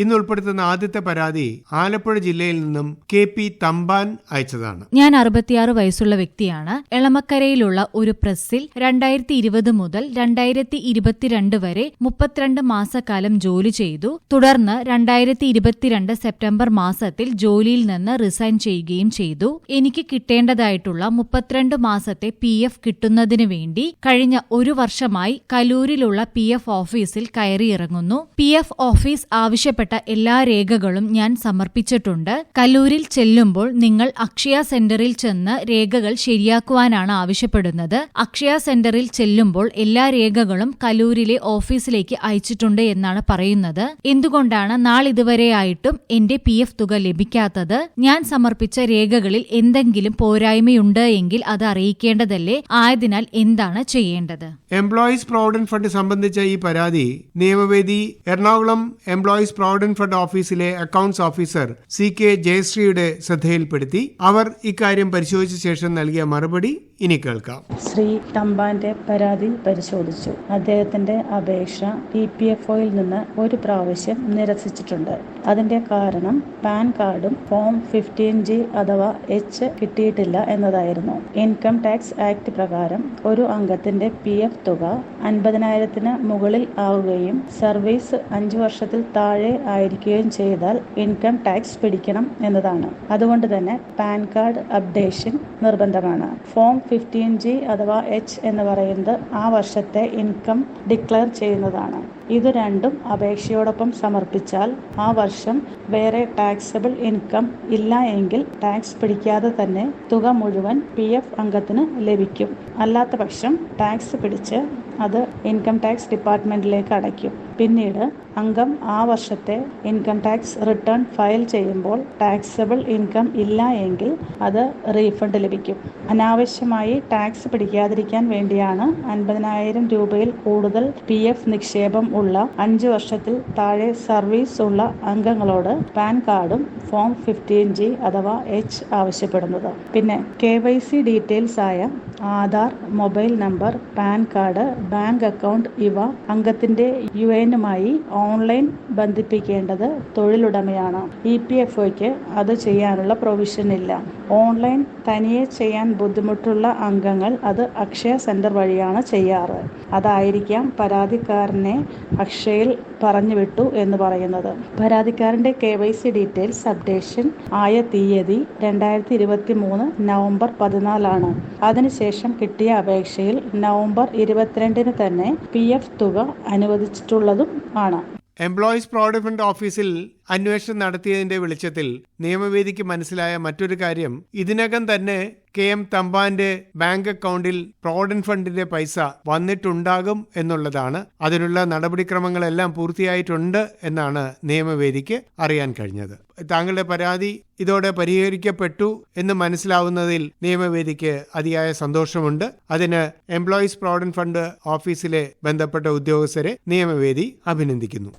ഇന്ന് ഉൾപ്പെടുത്തുന്ന ആദ്യത്തെ പരാതി ആലപ്പുഴ ജില്ലയിൽ നിന്നും കെ പി തമ്പാൻ അയച്ചതാണ്. ഞാൻ അറുപത്തിയാറ് വയസ്സുള്ള വ്യക്തിയാണ്. എളമക്കരയിലുള്ള ഒരു പ്രസ്സിൽ രണ്ടായിരത്തി ഇരുപത് മുതൽ രണ്ടായിരത്തി ഇരുപത്തിരണ്ട് വരെ മുപ്പത്തിരണ്ട് മാസക്കാലം ജോലി ചെയ്തു. തുടർന്ന് രണ്ടായിരത്തി ഇരുപത്തിരണ്ട് സെപ്റ്റംബർ മാസത്തിൽ ജോലിയിൽ നിന്ന് റിസൈൻ ചെയ്യുകയും ചെയ്തു. എനിക്ക് കിട്ടേണ്ടതായിട്ടുള്ള മുപ്പത്തിരണ്ട് മാസത്തെ പി എഫ് കിട്ടുന്നതിനു വേണ്ടി കഴിഞ്ഞ ഒരു വർഷമായി കലൂരിലുള്ള പി എഫ് ഓഫീസിൽ കയറിയിറങ്ങുന്നു. പി എഫ് ഓഫീസ് ആവശ്യപ്പെട്ട എല്ലാ രേഖകളും ഞാൻ സമർപ്പിച്ചിട്ടുണ്ട്. കല്ലൂരിൽ ചെല്ലുമ്പോൾ നിങ്ങൾ അക്ഷയ സെന്ററിൽ ചെന്ന് രേഖകൾ ശരിയാക്കുവാനാണ് ആവശ്യപ്പെടുന്നത്. അക്ഷയ സെന്ററിൽ ചെല്ലുമ്പോൾ എല്ലാ രേഖകളും കലൂരിലെ ഓഫീസിലേക്ക് അയച്ചിട്ടുണ്ട് എന്നാണ് പറയുന്നത്. എന്തുകൊണ്ടാണ് നാളിതുവരെയായിട്ടും എന്റെ പി എഫ് തുക ലഭിക്കാത്തത്? ഞാൻ സമർപ്പിച്ച രേഖകളിൽ എന്തെങ്കിലും പോരായ്മയുണ്ട് എങ്കിൽ അത് അറിയിക്കേണ്ടതല്ലേ? ആയതിനാൽ എന്താണ് ചെയ്യേണ്ടത്? എംപ്ലോയീസ് പ്രോവിഡന്റ് ഫണ്ട് സംബന്ധിച്ച ഈ പരാതി നിയമവേദി എറണാകുളം എംപ്ലോയീസ് പ്രോവിഡന്റ് ഫണ്ട് ഓഫീസിലെ അക്കൌണ്ട്സ് ഓഫീസർ സി കെ ജയശ്രീയുടെ ശ്രദ്ധയിൽപ്പെടുത്തി അവർ ഇക്കാര്യം പരിശോധിച്ച ശേഷം നൽകിയ മറുപടി ഇനി കേൾക്കാം. ശ്രീ തമ്പാന്റെ പരാതി പരിശോധിച്ചു. അദ്ദേഹത്തിന്റെ അപേക്ഷ ഇ പി എഫ് ഒയിൽ നിന്ന് ഒരു പ്രാവശ്യം നിരസിച്ചിട്ടുണ്ട്. അതിന്റെ കാരണം പാൻ കാർഡും ഫോം ഫിഫ്റ്റീൻ ജി അഥവാ എച്ച് കിട്ടിയിട്ടില്ല എന്നതായിരുന്നു. ഇൻകം ടാക്സ് ആക്ട് പ്രകാരം ഒരു അംഗത്തിന്റെ പി എഫ് തുക അൻപതിനായിരത്തിന് മുകളിൽ ആവുകയും സർവീസ് അഞ്ചു വർഷത്തിൽ താഴെ ആയിരിക്കുകയും ചെയ്താൽ ഇൻകം ടാക്സ് പിടിക്കണം എന്നതാണ്. അതുകൊണ്ട് തന്നെ പാൻ കാർഡ് അപ്ഡേഷൻ നിർബന്ധമാണ്. ഫോം ഫിഫ്റ്റീൻ ജി അഥവാ എച്ച് എന്ന് പറയുന്നത് ആ വർഷത്തെ ഇൻകം ഡിക്ലെയർ ചെയ്യുന്നതാണ്. ഇത് രണ്ടും അപേക്ഷയോടൊപ്പം സമർപ്പിച്ചാൽ ആ വർഷം വേറെ ടാക്സബിൾ ഇൻകം ഇല്ല എങ്കിൽ ടാക്സ് പിടിക്കാതെ തന്നെ തുക മുഴുവൻ പി എഫ് അംഗത്തിന് ലഭിക്കും. അല്ലാത്ത പക്ഷം ടാക്സ് പിടിച്ച് അത് ഇൻകം ടാക്സ് ഡിപ്പാർട്ട്മെന്റിലേക്ക് അടയ്ക്കും. പിന്നീട് അംഗം ആ വർഷത്തെ ഇൻകം ടാക്സ് റിട്ടേൺ ഫയൽ ചെയ്യുമ്പോൾ ടാക്സബിൾ ഇൻകം ഇല്ല എങ്കിൽ അത് റീഫണ്ട് ലഭിക്കും. അനാവശ്യമായി ടാക്സ് പിടിക്കാതിരിക്കാൻ വേണ്ടിയാണ് അൻപതിനായിരം രൂപയിൽ കൂടുതൽ പി എഫ് നിക്ഷേപം ഉള്ള അഞ്ച് വർഷത്തിൽ താഴെ സർവീസ് ഉള്ള അംഗങ്ങളോട് പാൻ കാർഡും ഫോം ഫിഫ്റ്റീൻ ജി അഥവാ എച്ച് ആവശ്യപ്പെടുന്നത്. പിന്നെ കെ വൈ സി ഡീറ്റെയിൽസ് ആയ Aadhaar mobile number PAN card bank account ഇവ അംഗത്തിന്റെ യു എനുമായി ഓൺലൈൻ ബന്ധിപ്പിക്കേണ്ടത് തൊഴിലുടമയാണ്. ഇ പി എഫ് ഒക്ക് അത് ചെയ്യാനുള്ള പ്രൊവിഷൻ ഇല്ല. ഓൺലൈൻ തനിയെ ചെയ്യാൻ ബുദ്ധിമുട്ടുള്ള അംഗങ്ങൾ അത് അക്ഷയ സെന്റർ വഴിയാണ് ചെയ്യാറ്. അതായിരിക്കാം പരാതിക്കാരനെ അക്ഷയയിൽ പറഞ്ഞു വിട്ടു എന്ന് പറയുന്നത്. പരാതിക്കാരന്റെ K Y C details updation ആയ തീയതി രണ്ടായിരത്തി ഇരുപത്തി മൂന്ന് നവംബർ പതിനാലാണ്. അതിനുശേഷം കിട്ടിയ അപേക്ഷയിൽ നവംബർ ഇരുപത്തിരണ്ടിന് തന്നെ പി എഫ് തുക അനുവദിച്ചിട്ടുള്ളതും ആണ്. എംപ്ലോയീസ് പ്രോവിഡന്റ് ഫണ്ട് ഓഫീസിൽ അന്വേഷണം നടത്തിയതിന്റെ വെളിച്ചത്തിൽ നിയമവേദിക്ക് മനസ്സിലായ മറ്റൊരു കാര്യം ഇതിനകം തന്നെ കെ എം തമ്പാന്റെ ബാങ്ക് അക്കൗണ്ടിൽ പ്രോവിഡന്റ് ഫണ്ടിന്റെ പൈസ വന്നിട്ടുണ്ടാകും എന്നുള്ളതാണ്. അതിനുള്ള നടപടിക്രമങ്ങളെല്ലാം പൂർത്തിയായിട്ടുണ്ട് എന്നാണ് നിയമവേദിക്ക് അറിയാൻ കഴിഞ്ഞത്. താങ്കളുടെ പരാതി ഇതോടെ പരിഹരിക്കപ്പെട്ടു എന്ന് മനസ്സിലാവുന്നതിൽ നിയമവേദിക്ക് അതിയായ സന്തോഷമുണ്ട്. അതിന് എംപ്ലോയീസ് പ്രോവിഡന്റ് ഫണ്ട് ഓഫീസിലെ ബന്ധപ്പെട്ട ഉദ്യോഗസ്ഥരെ നിയമവേദി അഭിനന്ദിക്കുന്നു.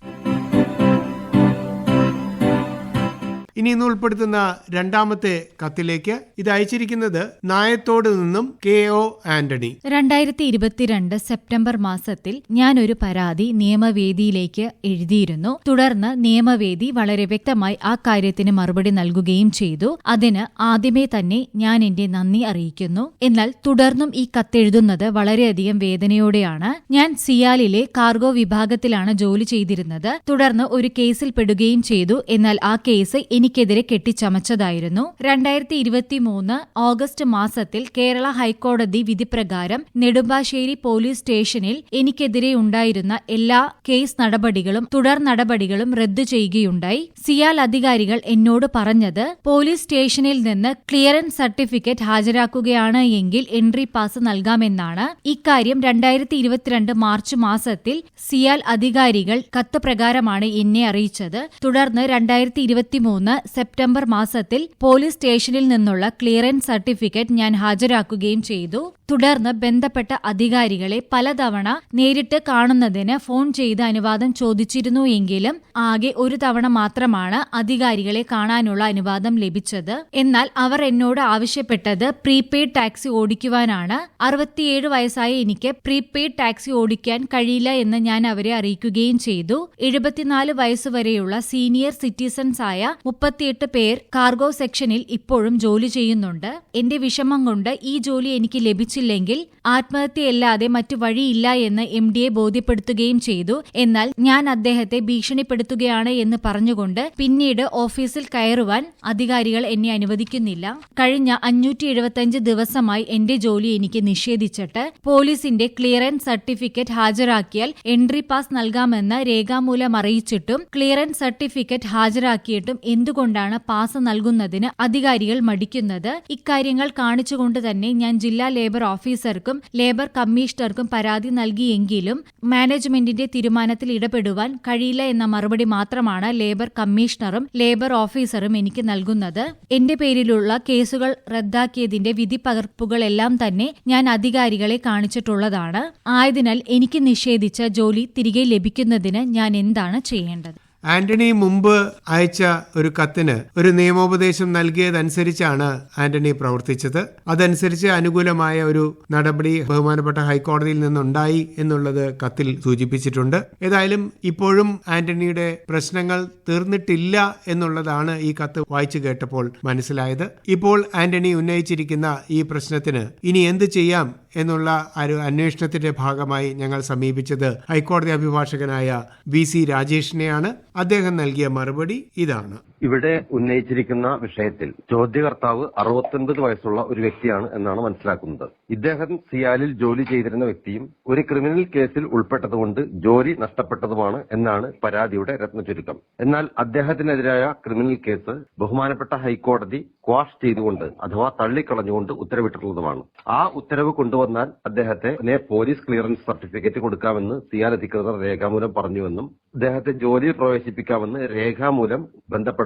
ഇനി ഇന്ന് ഉൾപ്പെടുത്തുന്ന രണ്ടാമത്തെ കത്തിലേക്ക് ഇത് അയച്ചിരിക്കുന്നത് നായത്തോട് നിന്നും കെ ഒ ആന്റണി. രണ്ടായിരത്തി ഇരുപത്തിരണ്ട് സെപ്റ്റംബർ മാസത്തിൽ ഞാൻ ഒരു പരാതി നിയമവേദിയിലേക്ക് എഴുതിയിരുന്നു. തുടർന്ന് നിയമവേദി വളരെ വ്യക്തമായി ആ കാര്യത്തിന് മറുപടി നൽകുകയും ചെയ്തു. അതിന് ആദ്യമേ തന്നെ ഞാൻ എന്റെ നന്ദി അറിയിക്കുന്നു. എന്നാൽ തുടർന്നും ഈ കത്തെഴുതുന്നത് വളരെയധികം വേദനയോടെയാണ്. ഞാൻ സിയാലിലെ കാർഗോ വിഭാഗത്തിലാണ് ജോലി ചെയ്തിരുന്നത്. തുടർന്ന് ഒരു കേസിൽ പെടുകയും ചെയ്തു. എന്നാൽ ആ കേസ് എനിക്കെതിരെ കെട്ടിച്ചമച്ചതായിരുന്നു. രണ്ടായിരത്തി ഇരുപത്തി മൂന്ന് ഓഗസ്റ്റ് മാസത്തിൽ കേരള ഹൈക്കോടതി വിധിപ്രകാരം നെടുമ്പാശ്ശേരി പോലീസ് സ്റ്റേഷനിൽ എനിക്കെതിരെ ഉണ്ടായിരുന്ന എല്ലാ കേസ് നടപടികളും തുടർ നടപടികളും റദ്ദു ചെയ്യുകയുണ്ടായി. സിയാൽ അധികാരികൾ എന്നോട് പറഞ്ഞത് പോലീസ് സ്റ്റേഷനിൽ നിന്ന് ക്ലിയറൻസ് സർട്ടിഫിക്കറ്റ് ഹാജരാക്കുകയാണ് എങ്കിൽ എൻട്രി പാസ് നൽകാമെന്നാണ്. ഇക്കാര്യം രണ്ടായിരത്തി ഇരുപത്തിരണ്ട് മാർച്ച് മാസത്തിൽ സിയാൽ അധികാരികൾ കത്ത് പ്രകാരമാണ് എന്നെ അറിയിച്ചത്. തുടർന്ന് രണ്ടായിരത്തി ഇരുപത്തിമൂന്ന് സെപ്റ്റംബർ മാസത്തിൽ പോലീസ് സ്റ്റേഷനിൽ നിന്നുള്ള ക്ലിയറൻസ് സർട്ടിഫിക്കറ്റ് ഞാൻ ഹാജരാക്കുകയും ചെയ്തു. തുടർന്ന് ബന്ധപ്പെട്ട അധികാരികളെ പലതവണ നേരിട്ട് കാണുന്നതിന് ഫോൺ ചെയ്ത് അനുവാദം ചോദിച്ചിരുന്നു എങ്കിലും ആകെ ഒരു തവണ മാത്രമാണ് അധികാരികളെ കാണാനുള്ള അനുവാദം ലഭിച്ചത്. എന്നാൽ അവർ എന്നോട് ആവശ്യപ്പെട്ടത് പ്രീപെയ്ഡ് ടാക്സി ഓടിക്കുവാനാണ്. അറുപത്തിയേഴ് വയസ്സായ എനിക്ക് പ്രീപെയ്ഡ് ടാക്സി ഓടിക്കാൻ കഴിയില്ല എന്ന് ഞാൻ അവരെ അറിയിക്കുകയും ചെയ്തു. എഴുപത്തിനാല് വയസ്സുവരെയുള്ള സീനിയർ സിറ്റിസൺസ് ആയ മുപ്പത്തിയെട്ട് പേർ കാർഗോ സെക്ഷനിൽ ഇപ്പോഴും ജോലി ചെയ്യുന്നുണ്ട്. എന്റെ വിഷമം കൊണ്ട് ഈ ജോലി എനിക്ക് ലഭിച്ചില്ലെങ്കിൽ ആത്മഹത്യയല്ലാതെ മറ്റു വഴിയില്ല എന്ന് എം ഡിയെ ബോധ്യപ്പെടുത്തുകയും ചെയ്തു. എന്നാൽ ഞാൻ അദ്ദേഹത്തെ ഭീഷണിപ്പെടുത്തുകയാണ് എന്ന് പറഞ്ഞുകൊണ്ട് പിന്നീട് ഓഫീസിൽ കയറുവാൻ അധികാരികൾ എന്നെ അനുവദിക്കുന്നില്ല. കഴിഞ്ഞ അഞ്ഞൂറ്റി എഴുപത്തിയഞ്ച് ദിവസമായി എന്റെ ജോലി എനിക്ക് നിഷേധിച്ചിട്ട് പോലീസിന്റെ ക്ലിയറൻസ് സർട്ടിഫിക്കറ്റ് ഹാജരാക്കിയാൽ എൻട്രി പാസ് നൽകാമെന്ന് രേഖാമൂലം അറിയിച്ചിട്ടും ക്ലിയറൻസ് സർട്ടിഫിക്കറ്റ് ഹാജരാക്കിയിട്ടും എന്തുകൊണ്ടാണ് പാസ് നൽകുന്നതിന് അധികാരികൾ മടിക്കുന്നത്? ഇക്കാര്യങ്ങൾ കാണിച്ചുകൊണ്ട് തന്നെ ഞാൻ ജില്ലാ ലേബർ ഓഫീസർക്കും ലേബർ കമ്മീഷണർക്കും പരാതി നൽകിയെങ്കിലും മാനേജ്മെന്റിന്റെ തീരുമാനത്തിൽ ഇടപെടുവാൻ കഴിയില്ല എന്ന മറുപടി മാത്രമാണ് ലേബർ കമ്മീഷണറും ലേബർ ഓഫീസറും എനിക്ക് നൽകുന്നത്. എന്റെ പേരിലുള്ള കേസുകൾ റദ്ദാക്കിയതിന്റെ വിധി പകർപ്പുകളെല്ലാം തന്നെ ഞാൻ അധികാരികളെ കാണിച്ചിട്ടുള്ളതാണ്. ആയതിനാൽ എനിക്ക് നിഷേധിച്ച ജോലി തിരികെ ലഭിക്കുന്നതിന് ഞാൻ എന്താണ് ചെയ്യേണ്ടത്? ആന്റണി മുമ്പ് അയച്ച ഒരു കത്തിന് ഒരു നിയമോപദേശം നൽകിയതനുസരിച്ചാണ് ആന്റണി പ്രവർത്തിച്ചത്. അതനുസരിച്ച് അനുകൂലമായ ഒരു നടപടി ബഹുമാനപ്പെട്ട ഹൈക്കോടതിയിൽ നിന്നുണ്ടായി എന്നുള്ളത് കത്തിൽ സൂചിപ്പിച്ചിട്ടുണ്ട്. ഏതായാലും ഇപ്പോഴും ആന്റണിയുടെ പ്രശ്നങ്ങൾ തീർന്നിട്ടില്ല എന്നുള്ളതാണ് ഈ കത്ത് വായിച്ചു കേട്ടപ്പോൾ മനസ്സിലായത്. ഇപ്പോൾ ആന്റണി ഉന്നയിച്ചിരിക്കുന്ന ഈ പ്രശ്നത്തിന് ഇനി എന്ത് ചെയ്യാം എന്നുള്ള ഒരു അന്വേഷണത്തിന്റെ ഭാഗമായി ഞങ്ങൾ സമീപിച്ചത് ഹൈക്കോടതി അഭിഭാഷകനായ വി സി രാജേഷിനെയാണ്. അദ്ദേഹം നൽകിയ മറുപടി ഇതാണ്. ഇവിടെ ഉന്നയിച്ചിരിക്കുന്ന വിഷയത്തിൽ ചോദ്യകർത്താവ് അറുപത്തൊൻപത് വയസ്സുള്ള ഒരു വ്യക്തിയാണ് എന്നാണ് മനസ്സിലാക്കുന്നത്. ഇദ്ദേഹം സിയാലിൽ ജോലി ചെയ്തിരുന്ന വ്യക്തിയും ഒരു ക്രിമിനൽ കേസിൽ ഉൾപ്പെട്ടതുകൊണ്ട് ജോലി നഷ്ടപ്പെട്ടതുമാണ് എന്നാണ് പരാതിയുടെ രത്നചുരുക്കം. എന്നാൽ അദ്ദേഹത്തിനെതിരായ ക്രിമിനൽ കേസ് ബഹുമാനപ്പെട്ട ഹൈക്കോടതി ക്വാഷ് ചെയ്തുകൊണ്ട് അഥവാ തള്ളിക്കളഞ്ഞുകൊണ്ട് ഉത്തരവിട്ടിട്ടുള്ളതുമാണ്. ആ ഉത്തരവ് കൊണ്ടുവന്നാൽ അദ്ദേഹത്തെ പോലീസ് ക്ലിയറൻസ് സർട്ടിഫിക്കറ്റ് കൊടുക്കാമെന്ന് സിയാൽ അധികൃതർ രേഖാമൂലം പറഞ്ഞുവെന്നും അദ്ദേഹത്തെ ജോലിയിൽ പ്രവേശിപ്പിക്കാമെന്ന് രേഖാമൂലം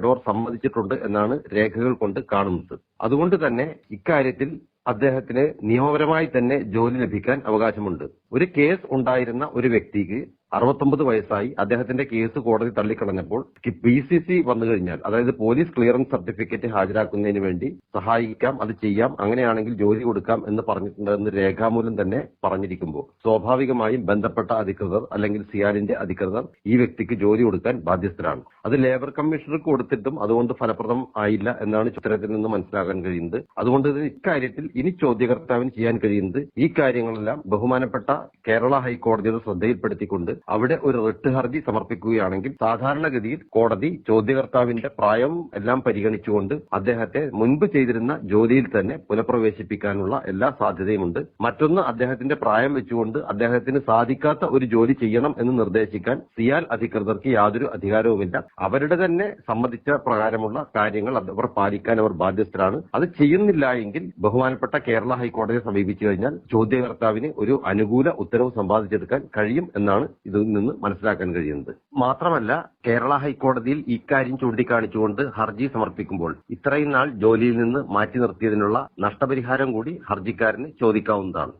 ബന്ധപ്പെട്ടവർ സമ്മതിച്ചിട്ടുണ്ട് എന്നാണ് രേഖകൾ കൊണ്ട് കാണുന്നത്. അതുകൊണ്ട് തന്നെ ഇക്കാര്യത്തിൽ അദ്ദേഹത്തിന് നിയമപരമായി തന്നെ ജോലി ലഭിക്കാൻ അവകാശമുണ്ട്. ഒരു കേസ് ഉണ്ടായിരുന്ന ഒരു വ്യക്തിക്ക് അറുപത്തൊമ്പത് വയസ്സായി അദ്ദേഹത്തിന്റെ കേസ് കോടതി തള്ളിക്കളഞ്ഞപ്പോൾ പി സി സി വന്നു കഴിഞ്ഞാൽ അതായത് പോലീസ് ക്ലിയറൻസ് സർട്ടിഫിക്കറ്റ് ഹാജരാക്കുന്നതിന് വേണ്ടി സഹായിക്കാം അത് ചെയ്യാം അങ്ങനെയാണെങ്കിൽ ജോലി കൊടുക്കാം എന്ന് പറഞ്ഞിട്ടുണ്ടെന്ന് രേഖാമൂലം തന്നെ പറഞ്ഞിരിക്കുമ്പോൾ സ്വാഭാവികമായും ബന്ധപ്പെട്ട അധികൃതർ അല്ലെങ്കിൽ സിയാലിന്റെ അധികൃതർ ഈ വ്യക്തിക്ക് ജോലി കൊടുക്കാൻ ബാധ്യസ്ഥരാണ്. അത് ലേബർ കമ്മീഷണർക്ക് കൊടുത്തിട്ടും അതുകൊണ്ട് ഫലപ്രദം ആയില്ല എന്നാണ് ചിത്രത്തിൽ നിന്ന് മനസ്സിലാക്കാൻ കഴിയുന്നത്. അതുകൊണ്ട് ഇക്കാര്യത്തിൽ ഇനി ചോദ്യകർത്താവിന് ചെയ്യാൻ കഴിയുന്നത് ഈ കാര്യങ്ങളെല്ലാം ബഹുമാനപ്പെട്ട കേരള ഹൈക്കോടതിയുടെ ശ്രദ്ധയിൽപ്പെടുത്തിക്കൊണ്ട് അവിടെ ഒരു റിട്ട് ഹർജി സമർപ്പിക്കുകയാണെങ്കിൽ സാധാരണഗതിയിൽ കോടതി ചോദ്യകർത്താവിന്റെ പ്രായം എല്ലാം പരിഗണിച്ചുകൊണ്ട് അദ്ദേഹത്തെ മുൻപ് ചെയ്തിരുന്ന ജോലിയിൽ തന്നെ പുനഃപ്രവേശിപ്പിക്കാനുള്ള എല്ലാ സാധ്യതയുമുണ്ട്. മറ്റൊന്ന് അദ്ദേഹത്തിന്റെ പ്രായം വെച്ചുകൊണ്ട് അദ്ദേഹത്തിന് സാധിക്കാത്ത ഒരു ജോലി ചെയ്യണം എന്ന് നിർദ്ദേശിക്കാൻ സിയാൽ അധികൃതർക്ക് യാതൊരു അധികാരവുമില്ല. അവരുടെ തന്നെ സമ്മതിച്ച പ്രകാരമുള്ള കാര്യങ്ങൾ അവർ പാലിക്കാൻ അവർ ബാധ്യസ്ഥരാണ്. അത് ചെയ്യുന്നില്ല എങ്കിൽ ബഹുമാനപ്പെട്ട കേരള ഹൈക്കോടതിയെ സമീപിച്ചു കഴിഞ്ഞാൽ ചോദ്യകർത്താവിന് ഒരു അനുകൂല ഉത്തരവ് സമ്പാദിച്ചെടുക്കാൻ കഴിയും എന്നാണ് ഇതിൽ നിന്ന് മനസ്സിലാക്കാൻ കഴിയുന്നത്. മാത്രമല്ല കേരള ഹൈക്കോടതിയിൽ ഇക്കാര്യം ചൂണ്ടിക്കാണിച്ചുകൊണ്ട് ഹർജി സമർപ്പിക്കുമ്പോൾ ഇത്രയും നാൾ ജോലിയിൽ നിന്ന് മാറ്റി നിർത്തിയതിനുള്ള നഷ്ടപരിഹാരം കൂടി ഹർജിക്കാരന് ചോദിക്കാവുന്നതാണ്.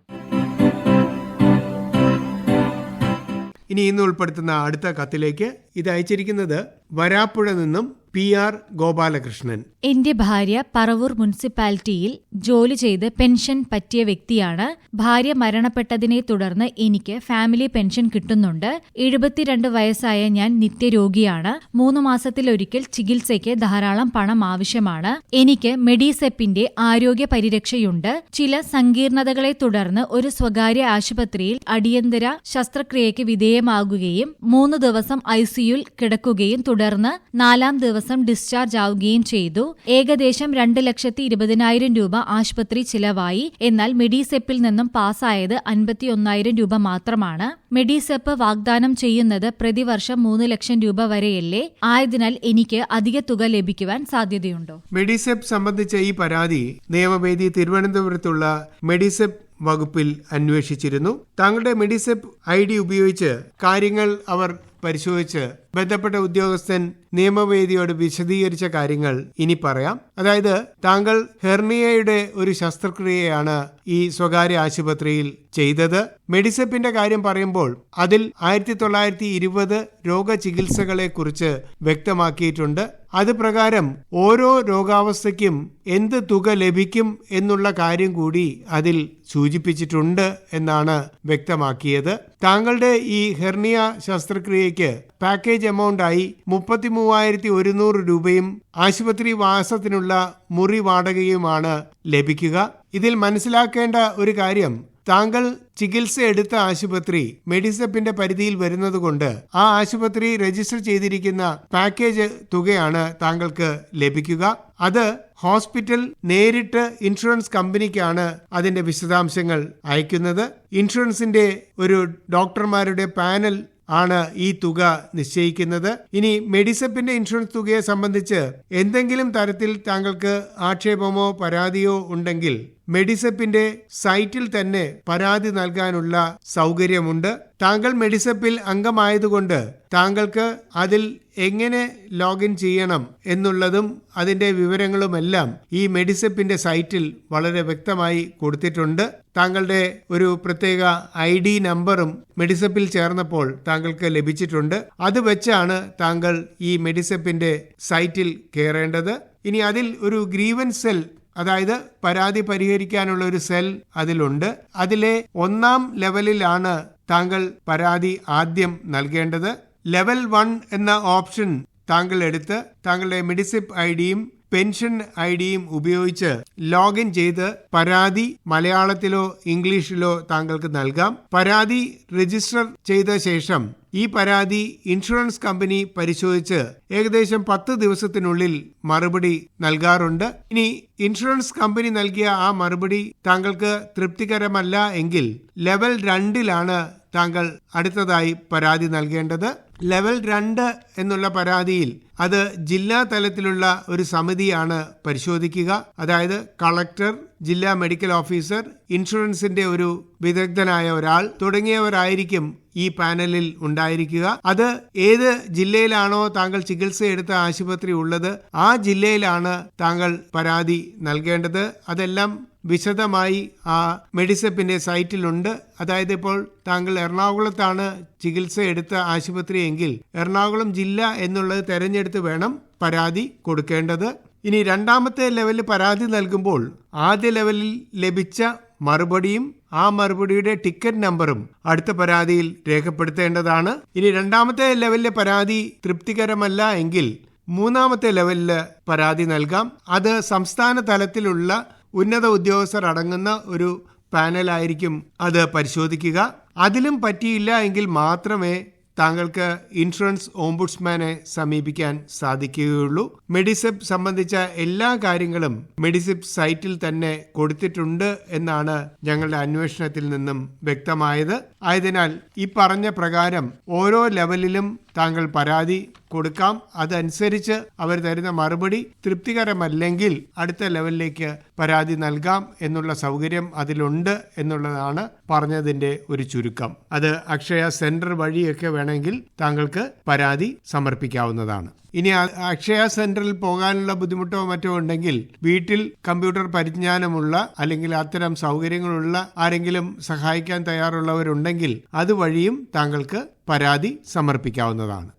ഇനി ഇന്ന് ഉൾപ്പെടുത്തുന്ന അടുത്ത കത്തിലേക്ക് ഇത് അയച്ചിരിക്കുന്നത് വരാപ്പുഴ നിന്നും പി ആർ ഗോപാലകൃഷ്ണൻ. എന്റെ ഭാര്യ പറവൂർ മുനിസിപ്പാലിറ്റിയിൽ ജോലി ചെയ്ത് പെൻഷൻ പറ്റിയ വ്യക്തിയാണ്. ഭാര്യ മരണപ്പെട്ടതിനെ തുടർന്ന് എനിക്ക് ഫാമിലി പെൻഷൻ കിട്ടുന്നുണ്ട്. എഴുപത്തിരണ്ട് വയസ്സായ ഞാൻ നിത്യരോഗിയാണ്. മൂന്ന് മാസത്തിലൊരിക്കൽ ചികിത്സയ്ക്ക് ധാരാളം പണം ആവശ്യമാണ്. എനിക്ക് മെഡിസെപ്പിന്റെ ആരോഗ്യ പരിരക്ഷയുണ്ട്. ചില സങ്കീർണതകളെ തുടർന്ന് ഒരു സ്വകാര്യ ആശുപത്രിയിൽ അടിയന്തര ശസ്ത്രക്രിയയ്ക്ക് വിധേയമാകുകയും മൂന്ന് ദിവസം ഐസിയുൽ കിടക്കുകയും തുടർന്ന് നാലാം ദിവസം ഡിസ്ചാർജ് ആവുകയും ചെയ്തു. ഏകദേശം രണ്ട് ലക്ഷത്തി ഇരുപതിനായിരം രൂപ ആശുപത്രി ചിലവായി. എന്നാൽ മെഡിസെപ്പിൽ നിന്നും പാസ്സായത് അൻപത്തി ഒന്നായിരം രൂപ മാത്രമാണ്. മെഡിസെപ്പ് വാഗ്ദാനം ചെയ്യുന്നത് പ്രതിവർഷം മൂന്ന് ലക്ഷം രൂപ വരെയല്ലേ? ആയതിനാൽ എനിക്ക് അധിക തുക ലഭിക്കുവാൻ സാധ്യതയുണ്ടോ? മെഡിസെപ്പ് സംബന്ധിച്ച ഈ പരാതി നിയമവേദി തിരുവനന്തപുരത്തുള്ള മെഡിസെപ്പ് വകുപ്പിൽ അന്വേഷിച്ചിരുന്നു. താങ്കളുടെ മെഡിസെപ്പ് ഐ ഡി ഉപയോഗിച്ച് കാര്യങ്ങൾ അവർ പരിശോധിച്ച് ബന്ധപ്പെട്ട ഉദ്യോഗസ്ഥൻ നിയമവേദിയോട് വിശദീകരിച്ച കാര്യങ്ങൾ ഇനി പറയാം. അതായത് താങ്കൾ ഹെർണിയയുടെ ഒരു ശസ്ത്രക്രിയയാണ് ഈ സ്വകാര്യ ആശുപത്രിയിൽ ചെയ്തത്. മെഡിസെപ്പിന്റെ കാര്യം പറയുമ്പോൾ അതിൽ ആയിരത്തി തൊള്ളായിരത്തി ഇരുപത് രോഗചികിത്സകളെ കുറിച്ച് വ്യക്തമാക്കിയിട്ടുണ്ട്. അത് പ്രകാരം ഓരോ രോഗാവസ്ഥയ്ക്കും എന്ത് തുക ലഭിക്കും എന്നുള്ള കാര്യം കൂടി അതിൽ സൂചിപ്പിച്ചിട്ടുണ്ട് എന്നാണ് വ്യക്തമാക്കിയത്. താങ്കളുടെ ഈ ഹെർണിയ ശസ്ത്രക്രിയയ്ക്ക് പാക്കേജ് എമൗണ്ട് ആയി മുപ്പത്തി മൂവായിരത്തി ഒരുന്നൂറ് രൂപയും ആശുപത്രി വാസത്തിനുള്ള മുറി വാടകയുമാണ് ലഭിക്കുക. ഇതിൽ മനസ്സിലാക്കേണ്ട ഒരു കാര്യം താങ്കൾ ചികിത്സ എടുത്ത ആശുപത്രി മെഡിസെപ്പിന്റെ പരിധിയിൽ വരുന്നതുകൊണ്ട് ആ ആശുപത്രി രജിസ്റ്റർ ചെയ്തിരിക്കുന്ന പാക്കേജ് തുകയാണ് താങ്കൾക്ക് ലഭിക്കുക. അത് ഹോസ്പിറ്റൽ നേരിട്ട് ഇൻഷുറൻസ് കമ്പനിക്കാണ് അതിന്റെ വിശദാംശങ്ങൾ അയക്കുന്നത്. ഇൻഷുറൻസിന്റെ ഒരു ഡോക്ടർമാരുടെ പാനൽ ആണ് ഈ തുക നിശ്ചയിക്കുന്നത്. ഇനി മെഡിസെപ്പിന്റെ ഇൻഷുറൻസ് തുകയെ സംബന്ധിച്ച് എന്തെങ്കിലും തരത്തിൽ താങ്കൾക്ക് ആക്ഷേപമോ പരാതിയോ ഉണ്ടെങ്കിൽ മെഡിസെപ്പിന്റെ സൈറ്റിൽ തന്നെ പരാതി നൽകാനുള്ള സൗകര്യമുണ്ട്. താങ്കൾ മെഡിസെപ്പിൽ അംഗമായതുകൊണ്ട് താങ്കൾക്ക് അതിൽ എങ്ങനെ ലോഗിൻ ചെയ്യണം എന്നുള്ളതും അതിന്റെ വിവരങ്ങളുമെല്ലാം ഈ മെഡിസെപ്പിന്റെ സൈറ്റിൽ വളരെ വ്യക്തമായി കൊടുത്തിട്ടുണ്ട്. താങ്കളുടെ ഒരു പ്രത്യേക ഐ ഡി നമ്പറും മെഡിസെപ്പിൽ ചേർന്നപ്പോൾ താങ്കൾക്ക് ലഭിച്ചിട്ടുണ്ട്. അത് വെച്ചാണ് താങ്കൾ ഈ മെഡിസെപ്പിന്റെ സൈറ്റിൽ കയറേണ്ടത് ഇനി അതിൽ ഒരു ഗ്രീവൻസ് സെൽ അതായത് പരാതി പരിഹരിക്കാനുള്ള ഒരു സെൽ അതിലുണ്ട്. അതിലെ ഒന്നാം ലെവലിലാണ് താങ്കൾ പരാതി ആദ്യം നൽകേണ്ടത്. ലെവൽ വൺ എന്ന ഓപ്ഷൻ താങ്കൾ എടുത്ത് താങ്കളുടെ മെഡിസിപ്പ് ഐ ഡിയും പെൻഷൻ ഐ ഡിയും ഉപയോഗിച്ച് ലോഗിൻ ചെയ്ത് പരാതി മലയാളത്തിലോ ഇംഗ്ലീഷിലോ താങ്കൾക്ക് നൽകാം. പരാതി രജിസ്റ്റർ ചെയ്ത ശേഷം ഈ പരാതി ഇൻഷുറൻസ് കമ്പനി പരിശോധിച്ച് ഏകദേശം പത്ത് ദിവസത്തിനുള്ളിൽ മറുപടി നൽകാറുണ്ട്. ഇനി ഇൻഷുറൻസ് കമ്പനി നൽകിയ ആ മറുപടി താങ്കൾക്ക് തൃപ്തികരമല്ല എങ്കിൽ ലെവൽ രണ്ടിലാണ് താങ്കൾ അടുത്തതായി പരാതി നൽകേണ്ടത്. ലെവൽ രണ്ട് എന്നുള്ള പരാതിയിൽ അത് ജില്ലാ തലത്തിലുള്ള ഒരു സമിതിയാണ് പരിശോധിക്കുക. അതായത് കളക്ടർ ജില്ലാ മെഡിക്കൽ ഓഫീസർ ഇൻഷുറൻസിന്റെ ഒരു വിദഗ്ധനായ ഒരാൾ തുടങ്ങിയവരായിരിക്കും ഈ പാനലിൽ ഉണ്ടായിരിക്കുക. അത് ഏത് ജില്ലയിലാണോ താങ്കൾ ചികിത്സ എടുത്ത ആശുപത്രി ഉള്ളത് ആ ജില്ലയിലാണ് താങ്കൾ പരാതി നൽകേണ്ടത്. അതെല്ലാം വിശദമായി ആ മെഡിസപ്പിന്റെ സൈറ്റിലുണ്ട്. അതായത് ഇപ്പോൾ താങ്കൾ എറണാകുളത്താണ് ചികിത്സ എടുത്ത ആശുപത്രി എങ്കിൽ എറണാകുളം ജില്ല എന്നുള്ളത് തെരഞ്ഞെടുത്ത് വേണം പരാതി കൊടുക്കേണ്ടത്. ഇനി രണ്ടാമത്തെ ലെവലിൽ പരാതി നൽകുമ്പോൾ ആദ്യ ലെവലിൽ ലഭിച്ച മറുപടിയും ആ മറുപടിയുടെ ടിക്കറ്റ് നമ്പറും അടുത്ത പരാതിയിൽ രേഖപ്പെടുത്തേണ്ടതാണ്. ഇനി രണ്ടാമത്തെ ലെവലിലെ പരാതി തൃപ്തികരമല്ല എങ്കിൽ മൂന്നാമത്തെ ലെവലിൽ പരാതി നൽകാം. അത് സംസ്ഥാന തലത്തിലുള്ള ഉന്നത ഉദ്യോഗസ്ഥർ അടങ്ങുന്ന ഒരു പാനലായിരിക്കും അത് പരിശോധിക്കുക. അതിലും പറ്റിയില്ല എങ്കിൽ മാത്രമേ താങ്കൾക്ക് ഇൻഷുറൻസ് ഓംബുഡ്സ്മാനെ സമീപിക്കാൻ സാധിക്കുകയുള്ളൂ. മെഡിസെപ് സംബന്ധിച്ച എല്ലാ കാര്യങ്ങളും മെഡിസെപ് സൈറ്റിൽ തന്നെ കൊടുത്തിട്ടുണ്ട് എന്നാണ് ഞങ്ങളുടെ അന്വേഷണത്തിൽ നിന്നും വ്യക്തമായത്. ആയതിനാൽ ഈ പറഞ്ഞ പ്രകാരം ഓരോ ലെവലിലും താങ്കൾ പരാതി കൊടുക്കാം. അതനുസരിച്ച് അവർ തരുന്ന മറുപടി തൃപ്തികരമല്ലെങ്കിൽ അടുത്ത ലെവലിലേക്ക് പരാതി നൽകാം എന്നുള്ള സൗകര്യം അതിലുണ്ട് എന്നുള്ളതാണ് പറഞ്ഞതിന്റെ ഒരു ചുരുക്കം. അത് അക്ഷയ സെന്റർ വഴിയൊക്കെ വേണമെങ്കിൽ താങ്കൾക്ക് പരാതി സമർപ്പിക്കാവുന്നതാണ്. ഇനി അക്ഷയ സെന്ററിൽ പോകാനുള്ള ബുദ്ധിമുട്ടോ മറ്റോ ഉണ്ടെങ്കിൽ വീട്ടിൽ കമ്പ്യൂട്ടർ പരിജ്ഞാനമുള്ള അല്ലെങ്കിൽ അത്തരം സൗകര്യങ്ങളുള്ള ആരെങ്കിലും സഹായിക്കാൻ തയ്യാറുള്ളവരുണ്ടെങ്കിൽ അതുവഴിയും താങ്കൾക്ക് പരാതി സമർപ്പിക്കാവുന്നതാണ്.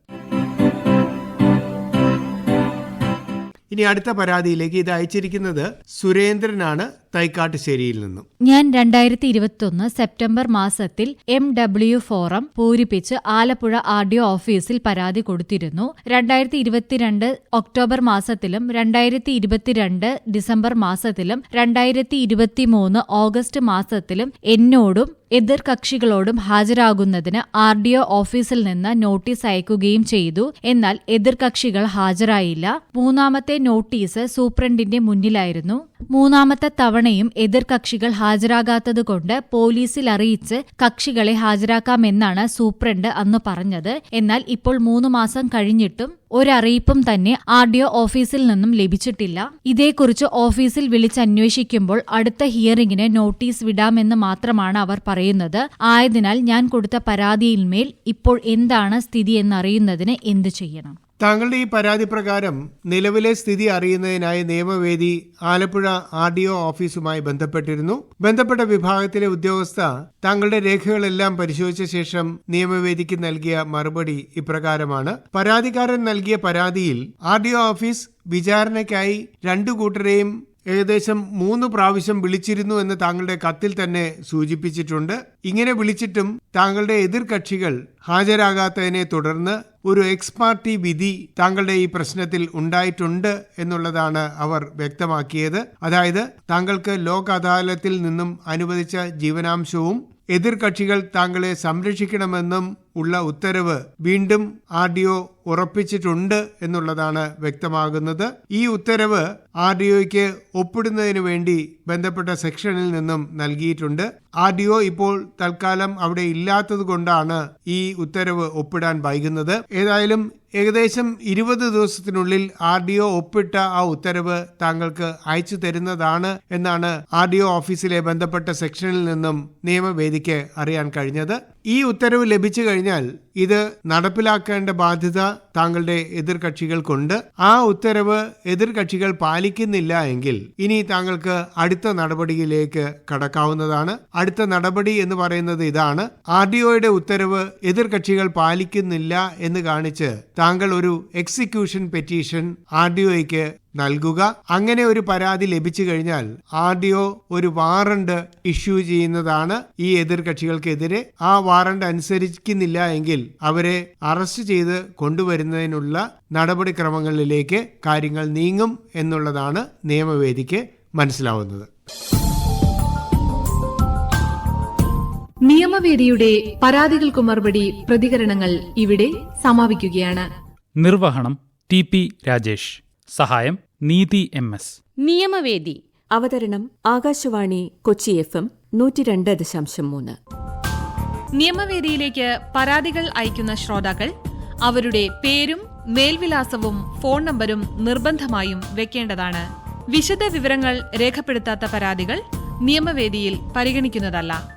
ഇനി അടുത്ത പരാതിയിലേക്ക് ഇത് അയച്ചിരിക്കുന്നത് സുരേന്ദ്രനാണ്. തൈക്കാട്ടുശ്ശേരിയിൽ നിന്നും. ഞാൻ രണ്ടായിരത്തി ഇരുപത്തൊന്ന് സെപ്റ്റംബർ മാസത്തിൽ എം ഡബ്ല്യു ഫോറം പൂരിപ്പിച്ച് ആലപ്പുഴ ആർ ഡി ഓഫീസിൽ പരാതി കൊടുത്തിരുന്നു. രണ്ടായിരത്തി ഇരുപത്തിരണ്ട് ഒക്ടോബർ മാസത്തിലും രണ്ടായിരത്തി ഇരുപത്തിരണ്ട് ഡിസംബർ മാസത്തിലും രണ്ടായിരത്തി ഇരുപത്തിമൂന്ന് ഓഗസ്റ്റ് മാസത്തിലും എന്നോടും എതിർ കക്ഷികളോടും ഹാജരാകുന്നതിന് ആർ ഡി ഒ ഓഫീസിൽ നിന്ന് നോട്ടീസ് അയക്കുകയും ചെയ്തു. എന്നാൽ എതിർ കക്ഷികൾ ഹാജരായില്ല. മൂന്നാമത്തെ നോട്ടീസ് സൂപ്രണ്ടിന്റെ മുന്നിലായിരുന്നു. മൂന്നാമത്തെ തവണ തവണയും എതിർകക്ഷികൾ ഹാജരാകാത്തതുകൊണ്ട് പോലീസിൽ അറിയിച്ച് കക്ഷികളെ ഹാജരാക്കാമെന്നാണ് സൂപ്രണ്ട് അന്ന് പറഞ്ഞത്. എന്നാൽ ഇപ്പോൾ മൂന്ന് മാസം കഴിഞ്ഞിട്ടും ഒരറിയിപ്പും തന്നെ ആർ ഡി ഒ ഓഫീസിൽ നിന്നും ലഭിച്ചിട്ടില്ല. ഇതേക്കുറിച്ച് ഓഫീസിൽ വിളിച്ചന്വേഷിക്കുമ്പോൾ അടുത്ത ഹിയറിംഗിന് നോട്ടീസ് വിടാമെന്ന് മാത്രമാണ് അവർ പറയുന്നത്. ആയതിനാൽ ഞാൻ കൊടുത്ത പരാതിയിന്മേൽ ഇപ്പോൾ എന്താണ് സ്ഥിതി എന്നറിയുന്നതിന് എന്തു ചെയ്യണം? താങ്കളുടെ ഈ പരാതി പ്രകാരം നിലവിലെ സ്ഥിതി അറിയുന്നതിനായി നിയമവേദി ആലപ്പുഴ ആർ ഡി ഒ ഓഫീസുമായി ബന്ധപ്പെട്ടിരുന്നു. ബന്ധപ്പെട്ട വിഭാഗത്തിലെ ഉദ്യോഗസ്ഥ താങ്കളുടെ രേഖകളെല്ലാം പരിശോധിച്ച ശേഷം നിയമവേദിക്ക് നൽകിയ മറുപടി ഇപ്രകാരമാണ്. പരാതിക്കാരൻ നൽകിയ പരാതിയിൽ ആർ ഡി ഒ ഓഫീസ് വിചാരണയ്ക്കായി രണ്ടു കൂട്ടരെയും ഏകദേശം മൂന്ന് പ്രാവശ്യം വിളിച്ചിരുന്നു എന്ന് താങ്കളുടെ കത്തിൽ തന്നെ സൂചിപ്പിച്ചിട്ടുണ്ട്. ഇങ്ങനെ വിളിച്ചിട്ടും താങ്കളുടെ എതിർകക്ഷികൾ ഹാജരാകാത്തതിനെ തുടർന്ന് ഒരു എക്സ് പാർട്ടി വിധി താങ്കളുടെ ഈ പ്രശ്നത്തിൽ ഉണ്ടായിട്ടുണ്ട് എന്നുള്ളതാണ് അവർ വ്യക്തമാക്കിയത്. അതായത് താങ്കൾക്ക് ലോക് അദാലത്തിൽ നിന്നും അനുവദിച്ച ജീവനാംശവും എതിർകക്ഷികൾ താങ്കളെ സംരക്ഷിക്കണമെന്നും ഉള്ള ഉത്തരവ് വീണ്ടും ആർ ഡി ഒ ഉറപ്പിച്ചിട്ടുണ്ട് എന്നുള്ളതാണ് വ്യക്തമാകുന്നത്. ഈ ഉത്തരവ് ആർ ഡി ഒയ്ക്ക് ഒപ്പിടുന്നതിന് വേണ്ടി ബന്ധപ്പെട്ട സെക്ഷനിൽ നിന്നും നൽകിയിട്ടുണ്ട്. ആർ ഡി ഒ ഇപ്പോൾ തൽക്കാലം അവിടെ ഇല്ലാത്തത് കൊണ്ടാണ് ഈ ഉത്തരവ് ഒപ്പിടാൻ വൈകുന്നത്. ഏതായാലും ഏകദേശം ഇരുപത് ദിവസത്തിനുള്ളിൽ ആർ ഡി ഒ ഒപ്പിട്ട ആ ഉത്തരവ് താങ്കൾക്ക് അയച്ചു തരുന്നതാണ് എന്നാണ് ആർ ഡി ഒ ഓഫീസിലെ ബന്ധപ്പെട്ട സെക്ഷനിൽ നിന്നും നിയമവേദിക്ക് അറിയാൻ കഴിഞ്ഞത്. ഈ ഉത്തരവ് ലഭിച്ചു കഴിഞ്ഞാൽ ഇത് നടപ്പിലാക്കേണ്ട ബാധ്യത താങ്കളുടെ എതിർകക്ഷികൾക്കുണ്ട്. ആ ഉത്തരവ് എതിർകക്ഷികൾ പാലിക്കുന്നില്ല എങ്കിൽ ഇനി താങ്കൾക്ക് അടുത്ത നടപടിയിലേക്ക് കടക്കാവുന്നതാണ്. അടുത്ത നടപടി എന്ന് പറയുന്നത് ഇതാണ്. ആർ ഡി ഒയുടെ ഉത്തരവ് എതിർകക്ഷികൾ പാലിക്കുന്നില്ല എന്ന് കാണിച്ച് താങ്കൾ ഒരു എക്സിക്യൂഷൻ പെറ്റീഷൻ ആർ ഡി ഒയ്ക്ക് നൽകുക. അങ്ങനെ ഒരു പരാതി ലഭിച്ചു കഴിഞ്ഞാൽ ആർ ഡി ഒ ഒരു വാറണ്ട് ഇഷ്യൂ ചെയ്യുന്നതാണ് ഈ എതിർകക്ഷികൾക്കെതിരെ. ആ വാറണ്ട് അനുസരിക്കുന്നില്ല എങ്കിൽ അവരെ അറസ്റ്റ് ചെയ്ത് കൊണ്ടുവരുന്നതിനുള്ള നടപടിക്രമങ്ങളിലേക്ക് കാര്യങ്ങൾ നീങ്ങും എന്നുള്ളതാണ് നിയമവേദിക്ക് മനസ്സിലാവുന്നത്. നിയമവേദിയുടെ പരാതികൾക്ക് മറുപടി പ്രതികരണങ്ങൾ ഇവിടെ സമാപിക്കുകയാണ്. നിർവഹണം ടി പി രാജേഷ്. സഹായം നീതി എം എസ്. നിയമവേദി. അവതരണം ആകാശവാണി കൊച്ചി എഫ് എം നൂറ്റി രണ്ട് ദശാംശം മൂന്ന്. നിയമവേദിയിലേക്ക് പരാതികൾ അയക്കുന്ന ശ്രോതാക്കൾ അവരുടെ പേരും മേൽവിലാസവും ഫോൺ നമ്പരും നിർബന്ധമായും വെക്കേണ്ടതാണ്. വിശദ വിവരങ്ങൾ രേഖപ്പെടുത്താത്ത പരാതികൾ നിയമവേദിയിൽ പരിഗണിക്കുന്നതല്ല.